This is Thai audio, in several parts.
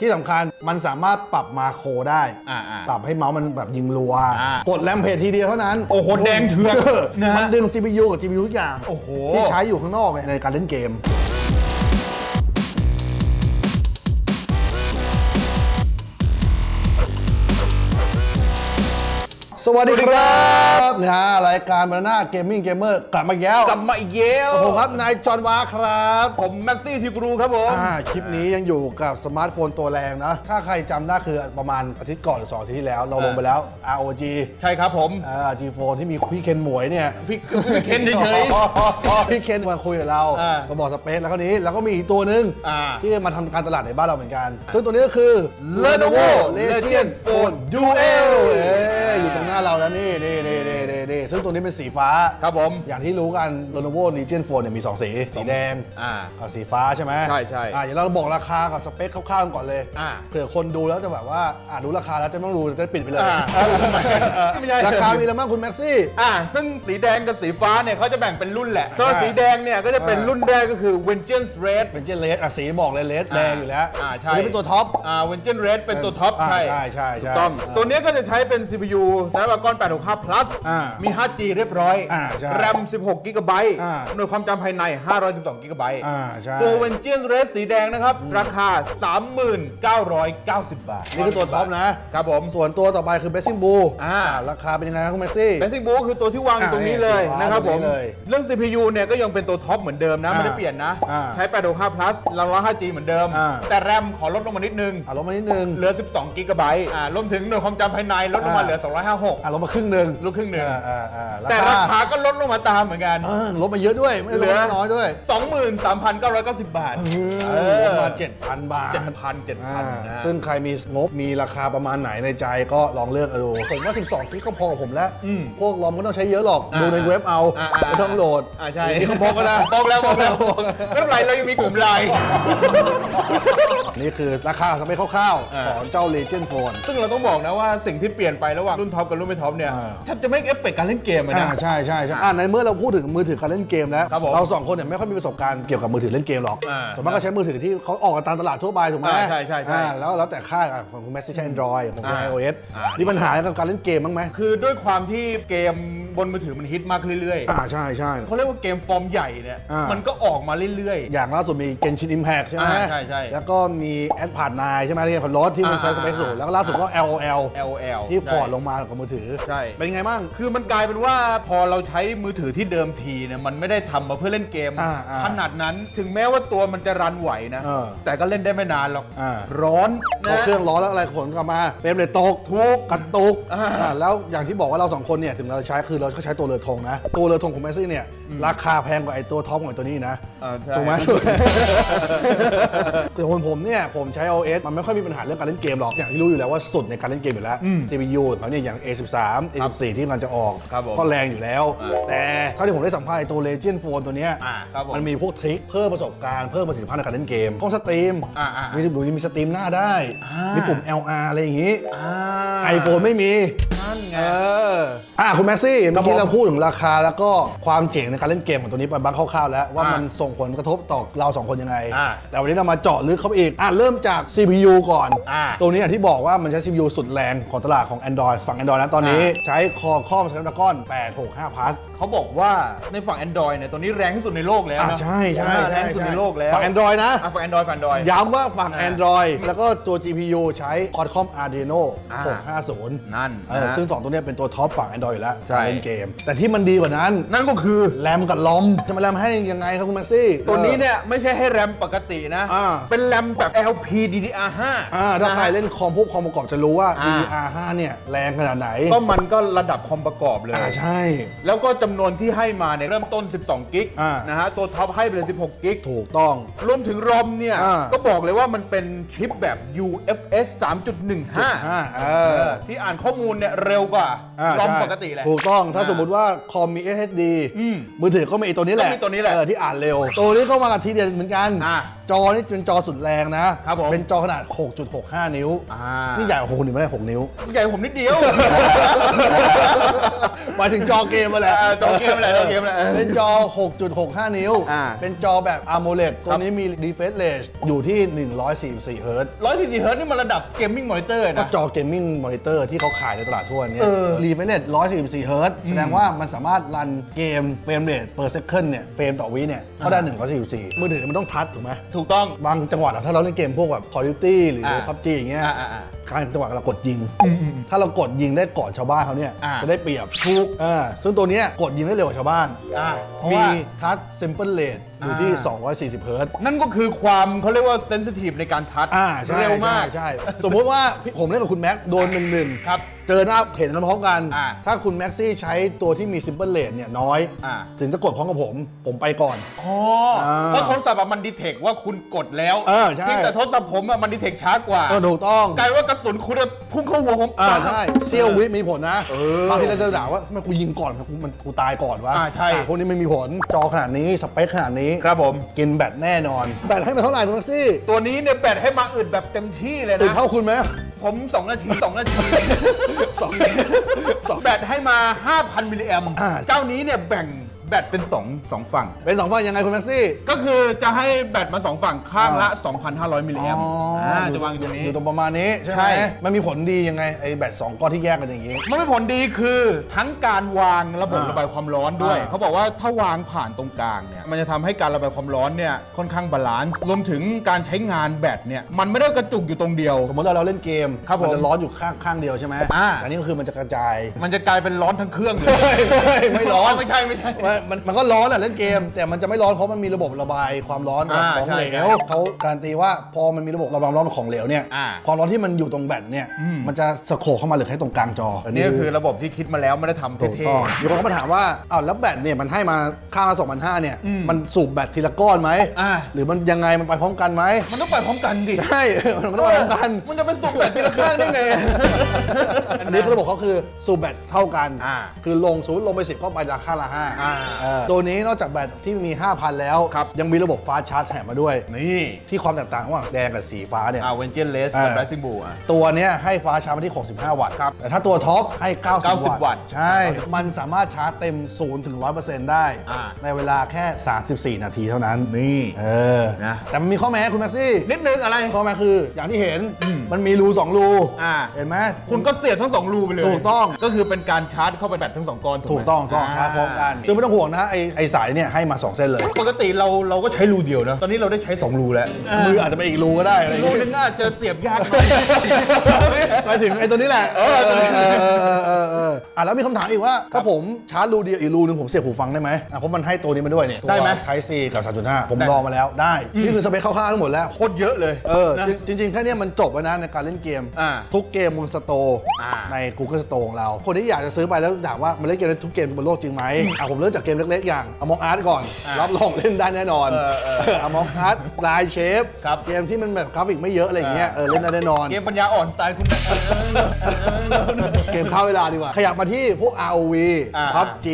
ที่สำคัญมันสามารถปรับมาโครได้ อ่าอ่า ปรับให้เมาส์มันแบบยิงรัว อ่ากดแรมเพจทีเดียวเท่านั้นโอ้โหแดงเถือกนะฮะ มันดึง CPU กับ GPU ทุกอย่าง โอ้โห ที่ใช้อยู่ข้างนอกเนี่ยในการเล่นเกม สวัสดีครับนะฮะรายการบานาน่าเกมมิ่งเกมเมอร์กลับมาอีกแล้วกลับมาอีกเย้วผมครับนายจอห์นวาครับ ผมแม็กซี่ทิกรูครับผมอ่าคลิปนี้ยังอยู่กับสมาร์ทโฟนตัวแรงนะ ถ้าใครจำได้คือประมาณอาทิตย์ก่อนหรือสองอาทิตย์ที่แล้ว เราลงไปแล้ว ROG ใช่ครับผมอ่า G Phone ที่มีพี่เคนหมวยเนี่ยพี่พี่เคนเฉยพี่เคนมาคุยกับเราอ่ามาบอกสเปคแล้วก็นี้แล้วก็มีอีกตัวหนึ่งอ่าที่มาทำการตลาดในบ้านเราเหมือนกัน ซึ่งตัวนี้ก็คือ Lenovo Legion Legion Phone Phone Duel Duel เอ้ยอยู่ตรงหน้าเราแล้วนี่นี่นี่นี่ นี่นี่ซึ่งตัวนี้เป็นสีฟ้าๆครับผม อย่างที่รู้กัน Lenovo Legion Phone เนี่ยมี 2 สี สีแดงอ่า กับสีฟ้าใช่ไหมใช่ใช่อ่าเดี๋ยวเราบอกราคากับสเปคคร่าวๆกันก่อนเลยอ่าเผื่อคนดูแล้วจะแบบว่าอ่าดูราคาแล้วจะไม่ต้องดูจะได้ปิดไปเลยอ่าเออทำไมไม่ใช่ ราคามีอะไรบ้างคุณแม็กซี่ อ่าซึ่งสีแดงกับสีฟ้าเนี่ยเขาจะแบ่งเป็นรุ่นแหละใช่ส่วนสีแดงเนี่ยก็จะเป็นรุ่นแรกก็คือ Vengeance Red เป็นเจนเลสอะสีบอกเลยเลสอ่าแดงอยู่แล้วอ่าใช่ตัวนี้เป็นตัวท็อป อ่า Vengeance Red เป็นตัวท็อปอ่าใช่ใช่ใช่ใช่ถูกต้องอ่าตัวเนี้ยก็จะใช้เป็น CPU Snapdragon 865 plus อ่ามีมี 5G เรียบร้อย อ่าใช่แรม 16 g b อ่า หน่วยความจำภายใน 512 g b อ่าใช่ ตัว Vengeance Red สีแดงนะครับ ราคา 3990 บาทนี่คือตัวท็อปนะ ครับผม ส่วนตัวต่อไปคือ Blessing Blue อ่า ราคาเป็นยังไงครับคุณแม็กซี่เบสิ c บูคือตัวที่วางอยู่ตรงนี้เลยอ่านะครับผมตรงนี้เลยเรื่อง CPU เนี่ยก็ยังเป็นตัวท็อปเหมือนเดิมนะไม่ได้อ่าเปลี่ยนนะ อ่าใช้865 plus รองรับ 5G เหมือนเดิม อ่า แต่แรมขอลดลงมานิดนึง อะลงมานิดนึงเหลือ 12 g b อ่ารวมถึงหน่วยความจำภายในลดลงมาอ่าเหลือ 256 อะลงมาครึ่งหนึ่งลดครึ่งหนึ่งอ่าอ่าอ่าแต่ราคาก็ลดลงมาตามเหมือนกัน อ่าลดมาเยอะด้วย ไม่ได้ลดมาน้อยด้วย 23,990 บาท เออลดมา 7,000 บาท7,000 อ่า7,000นะซึ่งใครมีงบมีราคาประมาณไหนในใจก็ลองเลือกเอาดูผมว่า 12กิกก็พอกับผมแล้ว อืมพวกลอมไม่ต้องใช้เยอะหรอก อ่าดูในเว็บเอาอ่าอ่า ไม่ต้องโหลดอ่าใช่นี่เขาพกก็ได้บอกแล้วบอกแล้วไม่เป็นไรเรายังมีกลุ่มไลน์ นี่คือราคาสเปคคร่าวอ่า ๆ ของเจ้า Legend Phone ซึ่งเราต้องบอกนะว่าสิ่งที่เปลี่ยนไประหว่างรุ่นท็อปกับรุ่นไม่ท็อปเนี่ยอ่า แทบจะไม่เอฟเฟกต์การเล่นเกมเลยอ่านะใช่ใช่ใช่อ่าในเมื่อเราพูดถึงมือถือการเล่นเกมแล้ว ครับผมเราสองคนเนี่ยไม่ค่อยมีประสบการณ์เกี่ยวกับมือถือเล่นเกมหรอกอ่าส่วนมากก็ใช้มือถือที่เขาออกกันตามตลาดทั่วไปถูกไหมอ่าใช่ใช่ใช่อ่าแล้วแล้วแต่ค่ายอะของคุณแม็กซี่ใช้ Android ผมใช้อ่า iOS อ่ามี มีปัญหากับการเล่นเกมบ้างไหม คือด้วยความที่เกม บนมือถือมันฮิตมากขึ้นเรื่อยอ่าใช่ใช่ๆ เขาเรียกว่าเกมฟอร์มใหญ่เนี่ยอ่ามั มันก็ออกมาเรื่อย อย่างล่าสุดมี Genshin Impact ใช่ไหมอ่าใช่ใช่แล้วก็มี a d p a d 9ใช่ไหมที่เป็นคนรถที่มันอ่าใช้สเปคสูงอ่า แล้วก็ล่าสุดก็ LOL ๆ LL ที่พอร์ตใช่ลงมากับมือถือ ใช่ เป็นไงบ้าง คือมันกลายเป็นว่าพอเราใช้มือถือที่เดิมทีเนี่ยมันไม่ได้ทำมาเพื่อเล่นเกม อ่าอ่าขนาดนั้นถึงแม้ว่าตัวมันจะรันไหวนะ เออแต่ก็เล่นได้ไม่นานหรอก อ่า ร้อนพอนะ เครื่องร้อนแล้วอะไรผลกลับมาเฟรมเรทตกทุกกระตุกอ่า อ่าแล้วอย่างที่บอกว่าเราสองคนเนี่ยถึงเราใช้คือเราก็ใช้ตัวเรือธงนะ ตัวเรือธงของแมสซี่เนี่ย ราคาแพงกว่าไอ้ตัวท็อปของไอ้ตัวนี้นะเออใช่ถูกไหมถูกไหมแต่คนผมเนี่ย ผมใช้ OS มันไม่ค่อยมีปัญหาเรื่องการเล่นเกมหรอก อย่างที่รู้อยู่แล้วว่าสุดในการเล่นเกมอยู่แล้วอืม CPU ของเขาเนี่ยอย่าง A13 A14 ที่มันจะออก ครับผมก็แรงอยู่แล้ว อ่าแต่เท่าที่ผมได้สัมภาษณ์ไอ้ตัว Legend Phone ตัวเนี้ยอ่าครับผมมันมีพวกทริคเพิ่มประสบการณ์เพิ่มประสิทธิภาพในการเล่นเกมต้องสตรีมอ่าอ่ามีดูมีสตรีมหน้าได้อ่ามี มีปุ่ม LR อะไรอย่างงี้อ่าไอโฟนไม่มีนั่นไง เอออะคุณแม็กซี่ครัเมื่บอกี้ผมเราพูดถึงราคาแล้วก็ความเจ๋งในการเล่นเกมของตัวนี้ไปบ้างคร่าวๆแล้ว ว่าอ่ามัมันส่งผลกระทบต่อเราสองคนยังไง อ่าแต่วันนี้เรามาเจาะลึกเข้าไปอีกอะเริ่มจาก CPU ก่อน อ่าตัวนี้อย่างที่บอกว่ามันใช้ CPU สุดแรงของตลาดของ Android ฝั่ง Android นะตอนนี้ อ่า ใช้ Qualcomm Snapdragon 865 Plus เขาบอกว่าในฝั่ง Android เนี่ยตัวนี้แรงที่สุดในโลกแล้วอะนะใช่ใช่อ่าใช่แรงที่สุดในโลกแล้วฝั่ง Android นะ อะฝั่ง Android ฝั่ง Android ย้ำว่าฝั่ง อ่า Android แล้วก็ตัว GPU ใช้ Qualcomm Adreno อ่า650นั่นเออนะฮะซึ่งสองตัวเนี้ยเป็นตัวท็อปฝั่ง Android อยู่แล้วใช่การเล่นเกม แต่ที่มันดีกว่านั้น นั่นก็คือแรมกับลอมจะมาแรมให้ยังไงครับคุณแม็กซี่ ตัวนี้เนี่ยไม่ใช่ให้แรมปกตินะ อ่า เป็นแรมแบบ LPDDR5 อ่าถ้าใครนะฮะเล่นคอมพวกคอมประกอบจะรู้ว่า อ่า DDR5 เนี่ยแรงขนาดไหนก็มันก็ระดับคอมประกอบเลย อ่าใช่ แล้วก็จำนวนที่ให้มาเนี่ยเริ่มต้น 12 กิกอ่าน นะฮะ ตัวท็อปให้ไปเลย 16 กิก ถูกต้อง รวมถึงรอมเนี่ย อ่า ก็บอกเลยว่ามันเป็นชิปแบบ UFS 3.15 อ่าเอเอออที่อ่านข้อมูลเนี่ยเร็วกว่าอ่ารอมใช่ปกติแหละ ถูกต้องถ้าอ่าสมมุติว่าคอมมี SSD อืมมือถือก็มีไอ้ตัวนี้แหละก็มีตัวนี้แหละ เออที่อ่านเร็ว ตัวนี้ก็มากับทีเดียวเหมือนกัน อ่า จอนี่เป็นจอสุดแรงนะครับผม เป็นจอขนาด 6.65 นิ้ว อ่านี่ใหญ่กว่าคนอื่นไม่ได้ 6 นิ้ว ใหญ่กว่าผมนิดเดียว หมายถึงจอเกมมาแหละเออจอเกมแหละจอเกมแหละเป็นจอ 6.65 นิ้ว อ่า เป็นจอแบบ AMOLED ตัวนี้มี refresh rate อยู่ที่ 144 เฮิร์ตซ์ร้อยสี่สิบเฮิร์ตซ์นี่มันระดับเกมมิ่งมอนิเตอร์ก็นะ จอเกมมิ่งมอนิเตอร์ที่เขาขายในตลาดทั่วเนี้เออ refresh rate 144 เฮิร์ตซ์แสดงว่ามันสามารถรันเกมเฟรมเรท per second เนี่ย เฟรมต่อวิเนี่ยก็ได้ 144 มือถือมันต้องทัชถูกไหมถูกต้อง บางจังหวะอะถ้าเราเล่นเกมพวกแบบ Call of Duty หรือ อ่า PUBG อย่างเงี้ยอ่าอ่าอ่าการจังหวะเรากดยิง ถ้าเรากดยิงได้ก่อนชาวบ้านเขาเนี่ยอ่า จะได้เปรียบทุกอ่าซึ่งตัวเนี้ยกดยิงได้เร็วกว่าชาวบ้าน อ่าเพราะมี ว่าทัช simple rate อยู่ที่ อ่า240เฮิร์ตซ์ นั่นก็คือความเขาเรียกว่าเซนซิทีฟในการทัชอ่าใช่เร็วมาก ใช่ใช่ สมมุติว่าพี่ผมเล่นกับคุณแม็กโดนหนึ่งหนึ่งครับ เจอหน้าเห็นกันพร้อมกัน อ่าถ้าคุณแม็กซี่ใช้ตัวที่มี simple rate เนี่ยน้อย อ่า ถึงจะกดพร้อมกับผม ผมไปก่อน อ๋ออ่าเพราะโทรศัพท์อะมันดีเทคว่าคุณกดแล้วเออใช่ พียงแต่โทรศัพท์ผมอะมันดีเทคช้ากว่าก็ถูกต้อง กลายว่ากระสุนคุณอะพุ่งเข้าหัวผมอ่าใช่เซี่ยววิมีผลนะเออบางทีเราจะด่าว่าทำไมกูยิงก่อนกูมันกูตายก่อนวะอ่าใช่ พวกนี้ไม่มีผลจอขนาดนี้สเปคขนาดนี้ครับผม กินแบตแน่นอน แบตให้มาเท่าไหร่คุณแม็กซี่ตัวนี้เนี่ยแบตให้มาอึดแบบเต็มที่เลยตื่นนะ เท่าคุณไหมผม 2 นาที 2 นาทีสองสองแบตให้มา 5,000 มิลลิแอมอ่า เจ้านี้เนี่ยแบ่ง แบตเป็น2 2ฝั่ง เป็นสองฝั่งยังไงคุณแม็กซี่ ก็คือจะให้แบตมา2ฝั่งข้างละ 2,500มิลลิแอมอ่าจะวางอยู่ตรงนี้ อยู่ตรงประมาณนี้ใช่ไหมใช่มันมีผลดียังไงไอ้แบตสองก้อนที่แยกกันอย่างนี้ มันเป็นผลดีคือทั้งการวางระบบอ่าระบายความร้อนด้วย อ่า เขาบอกว่าถ้าวางผ่านตรงกลางเนี่ยมันจะทำให้การระบายความร้อนเนี่ยค่อนข้างบาลานซ์รวมถึงการใช้งานแบตเนี่ยมันไม่ได้กระจุกอยู่ตรงเดียว สมมติเราเราเล่นเกมครับผมมันจะร้อนอยู่ข้างข้างเดียวใช่ไหมอ่าอันนี้ก็คือมันจะกระจาย มันจะกลายเป็นร้อนทั้งเครื่องเลย ไม่ร้อน ไม่ใช่ไม่ใช่มันมันมันก็ร้อนแหละเล่นเกม แต่มันจะไม่ร้อนเพราะมันมีระบบระบายความร้อนอ่าของใช่เหลใช่วเขาการันตีว่าพอมันมีระบบระบายความร้อนของเหลวเนี่ยอ่า ความร้อนที่มันอยู่ตรงแบตเนี่ยอืมมันจะสโคปเข้ามาเหลือแค่ตรงกลางจออั นี่ก็คือระบบที่คิดมาแล้วไม่ได้ทำถูกเท่ต้องมีคนก็มาถามว่าอ้าวแล้วแบตเนี่ยมันให้มาข้างละ2,500เนี่ยอืมมันสูบแบตทีละก้อนไหมอ่าหรือมันยังไงมันไปพร้อมกันไหมๆมันต้องไปพร้อมกันดิ ใช่ มันต้องไปพร้อมกัน มันจะเป็นสุกแบบทีละข้างได้ไง อันนี้คือระบบเขาคือสูบแบตเท่ากัน อ่าคือลงสูบลงไปสิบเข้าไปราคาละห้าอ่าเออตัวนี้นอกจากแบตที่มี 5,000 แล้ว ครับ ยังมีระบบฟ้าชาร์จแถมมาด้วย นี่ที่ความแตกต่างระหว่างแดงกับสีฟ้าเนี่ย อ่าเวนเจนเลสอ่ากับแบล็ซิบูอะ ตัวเนี้ยให้ฟ้าชาร์จมาที่ 65 วัตต์ครับแต่ถ้าตัวท็อปให้ 90 90วัตต์วัตต์ใช่ มันสามารถชาร์จเต็ม 0 ถึง 100%ได้ อ่า ในเวลาแค่ 34 นาทีเท่านั้น นี่ เออนะ แต่มันมีข้อแม้คุณแม็กซี่ นิดนึงอะไร ข้อแม้คืออย่างที่เห็นอืมมันมีรูสองรู อ่า เห็นไหม คุณก็เสียบทั้งสองรูไปเลยถูกต้อง ก็คือเป็นการชาร์จเข้าไปแบตทั้งสองก้อนถูกไหมถูกต้องต้องชาร์จพร้อมกัน ซึ่งไม่ต้องห่วงนะไอไอสายเนี่ยให้มา 2 เส้นเลย ปกติเราเราก็ใช้รูเดียวนะ ตอนนี้เราได้ใช้ 2 รูแล้วมืออาจจะไปอีกรูก็ได้อะไรอย่างรูเงี้ยนึงอาจจะเสียบยากหน่อยไปถึงไอ้ตัวนี้แหละเออตัวนี้เออเออเออเออเอออะแล้วมีคำถามอีกว่า ถ้าผมชาร์จรูเดียวอีกรูหนึงผมเสียบหูฟังได้ไหมอะเพราะมันให้ตัวนี้มาด้วยเนี่ยได้ไหมไทซีกับ 3.5 ผมได้ ลองมาแล้วได้ นี่คือสเปคคร่าวๆทั้งหมดแล้ว โคตรเยอะเลยเออนะจริงจริงๆ แค่เนี้ยมันจบแล้วนะในการเล่นเกม อ่าทุกเกมบนสโตร์อ่าใน Google Store ของเรา คนที่อยากจะซื้อไปแล้วถามว่า มันเล่นเกมได้ทุกเกมบนโลกจริงไหมอะผมเริ่มจากเกมเล็กๆ อย่าง Among Us ก่อนอ่ารับรองเล่นได้แน่นอนเออเออ Among Us ลายเชฟครับเกมที่มันแบบกราฟิกไม่เยอะอะไรอย่างเงี้ยอ่าเออเล่นได้แน่นอน เกมปัญญาอ่อนสไตล์คุณนะเกมเข้าเวลาดีกว่า ขยับมาที่พวก ROV อ่า PUBG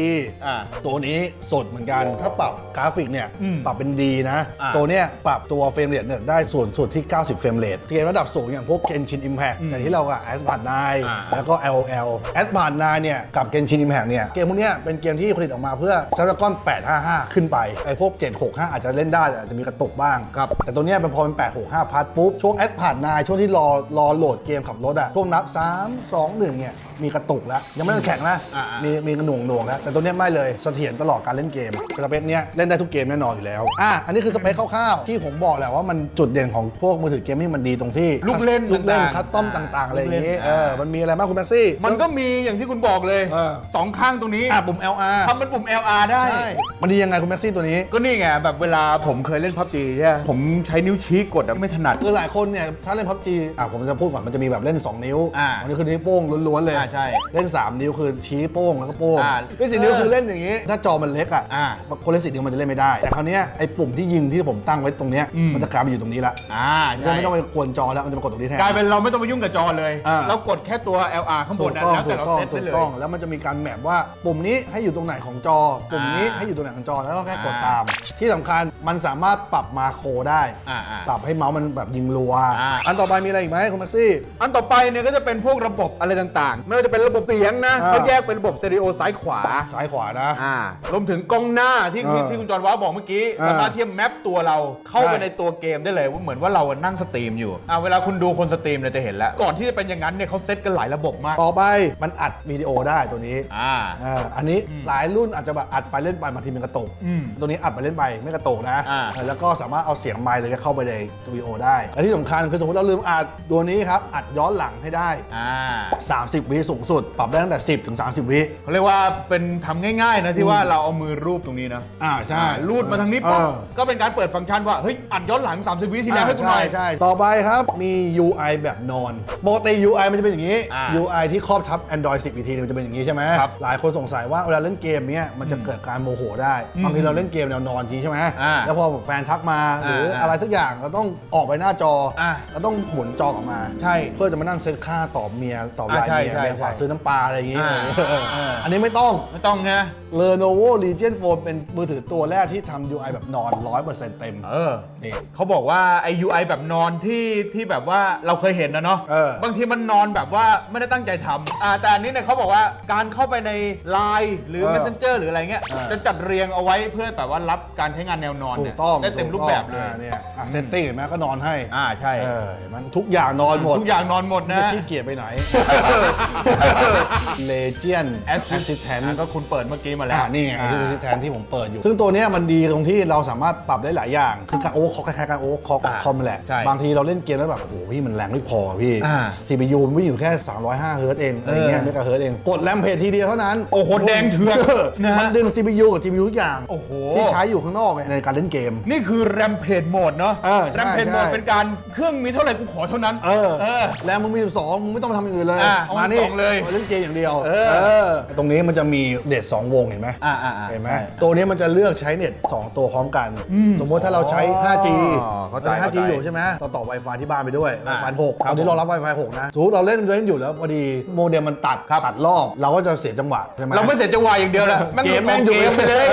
อ่าตัวนี้สดเหมือนกันถ้าปรับกราฟิกเนี่ยอืมปรับเป็นดีนะอ่าตัวเนี้ยปรับตัวเฟรมเรทเนี่ยได้ส่วนสุดที่ 90 เฟรมเรทเกมระดับสูงอย่างพวก Genshin Impact อืมอย่างที่เรากับ a s p a r t อ่า9แล้วก็ LOL a s p a r t 9เนี่ยกับ Genshin Impact เนี่ยเกมพวกเนี้ยเป็นเกมที่ผลิตออกมาเพื่อ Snapdragon 855 ขึ้นไป ไอ้พวก 765 อาจจะเล่นได้แต่อาจจะมีกระตุกบ้าง ครับ แต่ตัวเนี้ยเป็นพอเป็น 865พัดปุ๊บ ช่วง a s p a r t 9ช่วงที่รอรอโหลดเกมขับรถอะช่วงนับ 3 2 1 เนี่ย มีกระตุกแล้ว ยังไม่ต้องแข็งนะอ่าๆมีมีกระหน่วงหน่วงๆแล้วแต่ตัวเนี้ยไม่เลยเสถียรตลอดการเล่นเกมสเปคเนี้ยเล่นได้ทุกเกมแน่นอนอยู่แล้วอะอันนี้คือสเปคคร่าวๆที่ผมบอกแหละว่ามันจุดเด่นของพวกมือถือเกมมิ่งมันดีตรงที่ลูกเล่นลูกเล่นต่างๆคัสตอมต่างๆอะไรอย่างงี้ลูกเล่น เออมันมีอะไรบ้างคุณแม็กซี่ มันก็มีอย่างที่คุณบอกเลยเออ สองข้างตรงนี้อะปุ่ม LR ทำเป็นปุ่ม LR ได้ ใช่มันดียังไงคุณแม็กซี่ตัวนี้ ก็นี่ไงแบบเวลาผมเคยเล่นพับจีใช่ไหมผมใช้นิ้วชี้กดอะไม่ถนัด คือหลายคนเนี่ยถ้าเล่นพับจีอะผมจะพูดก่อนมันจะมีแบบเล่น 2 นิ้วอ่า อันนี้คือนิ้วโป้งล้วนๆเลยอ่าใช่ เล่น 3 นิ้วคือชี้โป้งแล้วก็โป้งอ่าเล่นสี่นิ้วคือเล่นอย่างนี้ ถ้าจอมันเล็กอะอ่าคนเล่นสี่นิ้วมันจะเล่นไม่ได้ แต่คราวเนี้ยไอ้ปุ่มที่ยิงที่ผมตั้งไว้ตรงเนี้ยอืม มันจะกลายไปอยู่ตรงนี้ละอ่าจะใช่ไม่ต้องไปกวนจอแล้วมันจะมากดตรงนี้แทน กลายเป็นเราไม่ต้องไปยุ่งกับจอเลย อ่า เรากดแค่ตัว LR ข้างบถูนกนะต้องแล้วถูแต่กเราต้องเซตถูได้กเลย ต้องแล้วมันจะมีการแมปว่าปุ่มนี้ให้อยู่ตรงไหนของจอ ปุ่มนี้อ่าให้อยู่ตรงไหนของจอแล้วก็แค่กดอ่าตาม ที่สำคัญมันสามารถปรับมาโครได้อ่าอ่าปรับให้เมาส์มันแบบยิงรัวอ่า อันต่อไปมีอะไรอีกไหมคุณแม็กซี่ อันต่อไปเนี่ยก็จะเป็นพวกระบบอะไรต่างๆไม่ว่าจะเป็นระบบเสียงนะอ่า เขาแยกเป็นระบบสเตอริโอซ้ายขวาซ้ายขวานะ อ่ารวมถึงกล้องหน้าที่ที่อ่าที่คุณจอห์นว้าวบอกเมื่อกี้อ่าสามารถที่จะแมปตัวเราเข้าไปใช่ ในตัวเกมได้เลยว่าเหมือนว่าเรานั่งสตรีมอยู่อ่าเวลาคุณดูคนสตรีมเนี่ยจะเห็นแล้ว ก่อนที่จะเป็นอย่างนั้นเนี่ยเขาเซตกันหลายระบบมากต่อไปมันอัดวิดีโอได้ตัวนี้อ่า อ่าอันนี้อืมหลายรุ่นอาจจะแบบอัดไปเล่นไปบางทีมันกระตุกอืมตัวนี้อัดไปเล่นไปไม่กระตุกนะอ่า เออแล้วก็สามารถเอาเสียงไมค์เลยเข้าไปในวิดีโอได้และที่สำคัญคือสมมติเราลืมอัดตัวนี้ครับอัดย้อนหลังให้ได้ อ่า 30 วิสูงสุด ปรับได้ตั้งแต่ 10 ถึง 30 วิ เขาเรียกว่าเป็นทำง่ายๆนะที่ว่าเราเอามือรูปตรงนี้นะอ่าใช่อ่ารูดมาทางนี้ปุ๊บเออ ก็เป็นการเปิดฟังก์ชันว่าเฮ้ยอัดย้อนหลัง 30 วิทีแล้วให้กูหน่อย ใช่ใช่ต่อไปครับมี UI แบบนอนปกติ UI มันจะเป็นอย่างนี้ อ่า UI ที่ครอบทับ Android 10อีกทีนึงจะเป็นอย่างนี้ใช่ไหมครับหลายคนสงสัยว่าเวลาเล่นเกมเนี้ยมันจะเกิดการโมโหได้อืมบางทีเราเล่นเกมแนวนอนจริงใช่ไหมอ่าแล้วพอแฟนทักมาหรืออาอะไรสักอย่างเราต้องออกไปหน้าจออาเราต้องหมุนจอกลับมา ใช่เพื่อจะมานั่งเซ็ตค่าตอบเมียตอบไลน์อ่าใช่เมียใช่เมียฝากใช่ซื้อน้ำปลาอะไรอย่างงี้อ่า เอออ่าอันนี้ไม่ต้อง ไม่ต้องไง Lenovo Legion Phone เป็นมือถือตัวแรกที่ทำ UI แบบนอน 100%เต็ม เออ นี่ เขาบอกว่าไอ UI แบบนอนที่ที่แบบว่าเราเคยเห็นนะเนาะ เออ บางทีมันนอนแบบว่าไม่ได้ตั้งใจทำอ่าแต่อันนี้เนี่ยเขาบอกว่าการเข้าไปใน Line หรือ เออ Messenger หรืออะไรเงี้ย เออ จะจัดเรียงเอาไว้เพื่อแบบว่ารับการใช้งานแนวนอนถูเนี่ยกต้องได้เต็มรูปแบบเลย อ่าเนี่ยเซตติ้งเห็นไหมก็นอนให้อ่าใช่ เออเห็นมันทุกอย่างนอนหมดทุกอย่างนอนหมดนะจะขี้เกียจไปไหน Legion Assistant อะก็คุณเปิดเมื่อกี้มาแล้วอ่านี่ไงอ่าคือ Assistant ที่ผมเปิดอยู่ ซึ่งตัวเนี้ยมันดีตรงที่เราสามารถปรับได้หลายอย่าง คือการโอเวอร์คล็อกคล้ายๆการโอเวอร์คล็อกอ่าคอมแหละ ใช่บางทีเราเล่นเกมแล้วแบบ โอ้โหพี่มันแรงไม่พอพี่ อ่า CPU มันวิ่งอยู่แค่ 305เฮิร์ตซ์เองอะไรเงี้ยเออเมกะเฮิร์ตซ์เอง กดแรมเพจทีเดียวเท่านั้นโอ้โหแดงเถือกนะฮะ มันดึง CPU กับ GPU ทุกอย่างโอ้โห ที่ใช้อยู่ข้างนอกในการเล่นเกม นี่คือแรมเพจโหมดเนาะเออใช่แรมเพจโหมดใช่ เป็นการเครื่องมีเท่าไหร่กูขอเท่านั้น เออเออแรมมึงมี12มึงไม่ต้องทำอย่างอื่นเลยอะเอามานี่12เลยเล่นเกมอย่างเดียวเอออตรงนี้มันจะมีเน็ต2วงเห็นไหมอ่าอ่าอ่าเห็นไหมใช่ตัวนี้มันจะเลือกใช้เน็ต2ตัวพร้อมกัน อืมสมมติถ้าเราใช้อ๋อ 5G เข้าใจเราเข้าใจ 5G อยู่ใช่ไหมเราต่อ Wi-Fi ที่บ้านไปด้วย อ่า Wi-Fi 6ครับตอนนี้เรารับ Wi-Fi 6นะสมมติเราเล่นเล่นอยู่แล้วพอดีโมเด็มมันตัดครับ ตัดรอบเราก็จะเสียจังหวะใช่ไหม เราไม่เสร็จจังหวะอย่างเดียวแหละเกมแม่งอยู่เกมไปเลย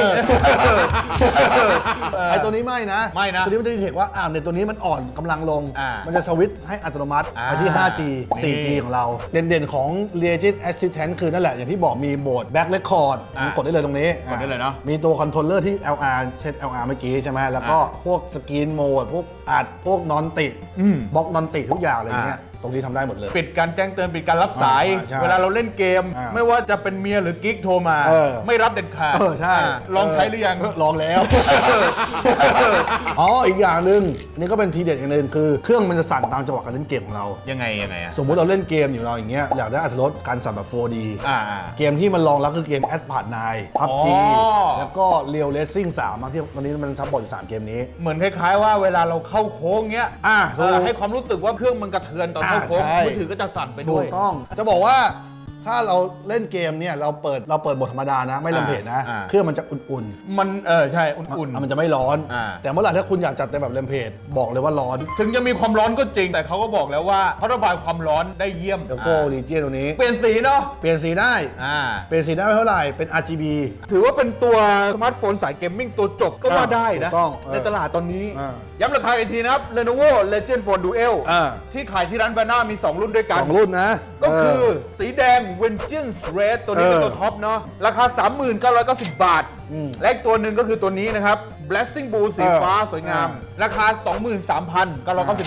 ไอ้ตัวนี้ไม่นะไม่นะตัวนี้มันจะดีเทคว่าอ่าในตัวนี้มันอ่อนกำลังลง อ่ามันจะสวิตช์ให้อัตโนมัติอ่าไปที่ 5G นี่ 4G ของเรา เด่นๆ ของ Legion Assistant คือนั่นแหละ อย่างที่บอกมีโหมด Back Record อะกดได้เลยตรงนี้กดได้เลยเนอะ มีตัวคอนโทรลเลอร์ที่ LR เช่น LR เมื่อกี้ใช่ไหมแล้วก็อะพวกสกรีนโหมด พวกอัด พวกนอนติ อืม บล็อกนอนติทุกอย่างอะไรเงี้ยอะ ตรงนี้ทำได้หมดเลย ปิดการแจ้งเตือนปิดการรับสาย อ่าใช่เวลาเราเล่นเกม อ่าไม่ว่าจะเป็นเมียหรือกิ๊กโทรมา เออ ไม่รับเด็ดขาดเออใช่อ่าลองใช้หรือยัง เลองแล้ว อ๋ออีกอย่างหนึ่งอันนี่ก็เป็นทีเด็ดอย่างหนึ่งคือเครื่องมันจะสั่นตามจังหวะการเล่นเกมของเรา ยังไงยังไงอะสมมุติเราเล่นเกมอยู่เราอย่างเงี้ยอยากได้อัตรสการสั่นแบบ 4D อ่าอ่าเกมที่มันรองรับคือเกม a s p a r t 9 PUBG อ๋อ แล้วก็ Real Racing 3บางที่ตอนนี้มันซับบอร์ดอยู่สามเกมนี้ เหมือนคล้ายๆว่าเวลาเราเข้าโค้งเงี้ยอ่าเออให้ความรู้สึกว่าเครื่องมันกระเทือนตอนเข้าโค้งอ่าใช่ มือถือก็จะสั่นไปถูด้วย กต้อง จะบอกว่า ถ้าเราเล่นเกมเนี่ยเราเปิดเราเปิดบทธรรมดานะ ไม่ลำเพจนะอ่า เครื่องมันจะอุ่นมันเออใช่ๆอุ่นมันจะไม่ร้อน อ่า แต่เมื่อไหร่ถ้าคุณอยากจัดเต็มแบบลำเพจบอกเลยว่าร้อน ๆ ถึงจะมีความร้อนก็จริง แต่เขาก็บอกแล้วว่าเขาระบายความร้อนได้เยี่ยมเดี๋ยวโก้อ่ารีเจียนตัวนี้ เปลี่ยนสีเนาะเปลี่ยนสีได้ อ่า เปลี่ยนสีได้ไม่เท่าไหร่เป็น RGB ถือว่าเป็นตัวสมาร์ทโฟนสายเกมมิ่งตัวจบก็ว่าได้นะ ถูกต้องเออในตลาดตอนนี้ อ่าย้ำราคาอีกทีนะครับ Lenovo Legion Phone Duel อ่า ที่ขายที่ร้านบาน่ามี 2 รุ่นด้วยกัสนองรุ่นนะก็คือเสีแดง Vengeance Red ตัวนี้เป็นเออตัวท็อปเนาะราคา 3990 บาทอืมและอีกตัวหนึ่งก็คือตัวนี้นะครับ Blessing Blue สีเออฟ้าสวยงามอ่าราคา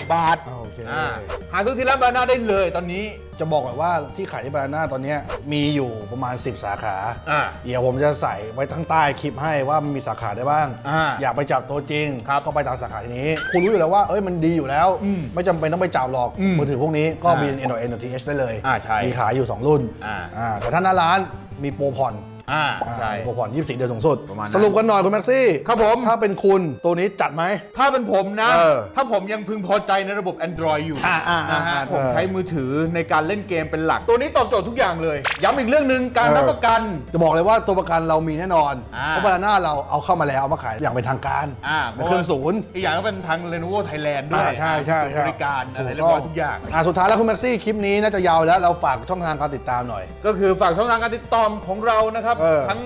23,990 บาทอ่าโอ เค อ่าหาซื้อที่ร้านบาน่าได้เลยตอนนี้ จะบอกก่อนว่าที่ขายที่บานาน่าตอนเนี้ยมีอยู่ประมาณ 10 สาขา อ่า เดี๋ยวผมจะใส่ไว้ทั้งใต้คลิปให้ว่ามันมีสาขาได้บ้าง อ่าอยากไปจับตัวจริง ครับก็ไปตามสาขานี้ คุณรู้อยู่แล้วว่าเอ้ยมันดีอยู่แล้ว อืมไม่จำเป็นต้องไปจับหรอกอืมมือถือพวกนี้ก็อ่าบิน Android Android TH ได้เลย อ่าใช่มีขายอยู่ 2 รุ่นอ่า อ่าแต่ถ้าหน้าร้านมีโปรผ่อน อ่าใช่โปรผ่อน24 เดือนสูงสุด ประมาณนั้นสรุปกันหน่อยคุณแม็กซี่ครับผม ถ้าเป็นคุณตัวนี้จัดไหม ถ้าเป็นผมนะ เออถ้าผมยังพึงพอใจในระบบ Android อยู่อ่าอ่าอ่านะฮะอ่าผมเออใช้มือถือในการเล่นเกมเป็นหลัก ตัวนี้ตอบโจทย์ทุกอย่างเลย ย้ำอีกเรื่องหนึ่งการเออ รับประกัน จะบอกเลยว่าตัวประกันเรามีแน่นอน อ่า เพราะบานาน่าเราเอาเข้ามาแล้วเอามาขายอย่างเป็นทางการอ่าเป็นเครื่องศูนย์ อีกอย่างก็เป็นทาง Lenovo Thailand ด้วยอ่าใช่ใช่ใช่บริการอะไรถูกเรียบร้อยต้องทุกอย่าง อ่าสุดท้ายแล้วคุณแม็กซี่คลิปนี้น่าจะยาวแล้วเราฝากช่องทางการติดตามหน่อย ก็คือฝากช่องทางการติดต่อของเรานะครับเออทั้ง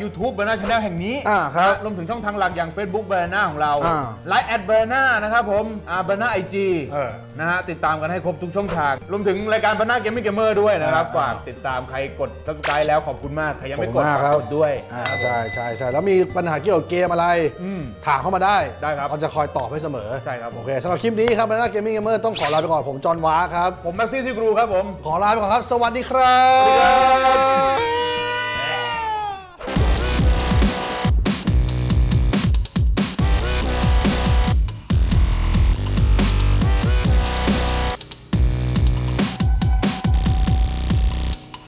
ยูทูบเบอร์นาชาแนลแห่งนี้อ่าครับรวมถึงช่องทางหลักอย่าง Facebook เบอร์นาของเราอ่าไลน์แอดเบอร์นานะครับผมอ่าเบอร์นาไอจีเออนะฮะติดตามกันให้ครบทุกช่องทางรวมถึงรายการเบอร์นาเกมมิ่งเกมเมอร์ด้วยนะครับ อ่าฝากติดตามใครกด subscribe แล้วขอบคุณมากใครยังไม่กดขอบคุณมากฝากครับกดด้วยอ่าใช่ใช่ใช่แล้วมีปัญหาเกี่ยวกับเกมอะไร อืม ถามเข้ามาได้ได้ครับเราจะคอยตอบให้เสมอใช่ครับ โอเคสำหรับคลิปนี้ครับบานาน่าเกมมิ่งเกมเมอร์ต้องขอลาไปก่อนผมจอห์นวาครับ ผมแม็กซี่ที่ครูครับผม ขอลาไปก่อนครับ สวัสดีครับสวัสดีครับ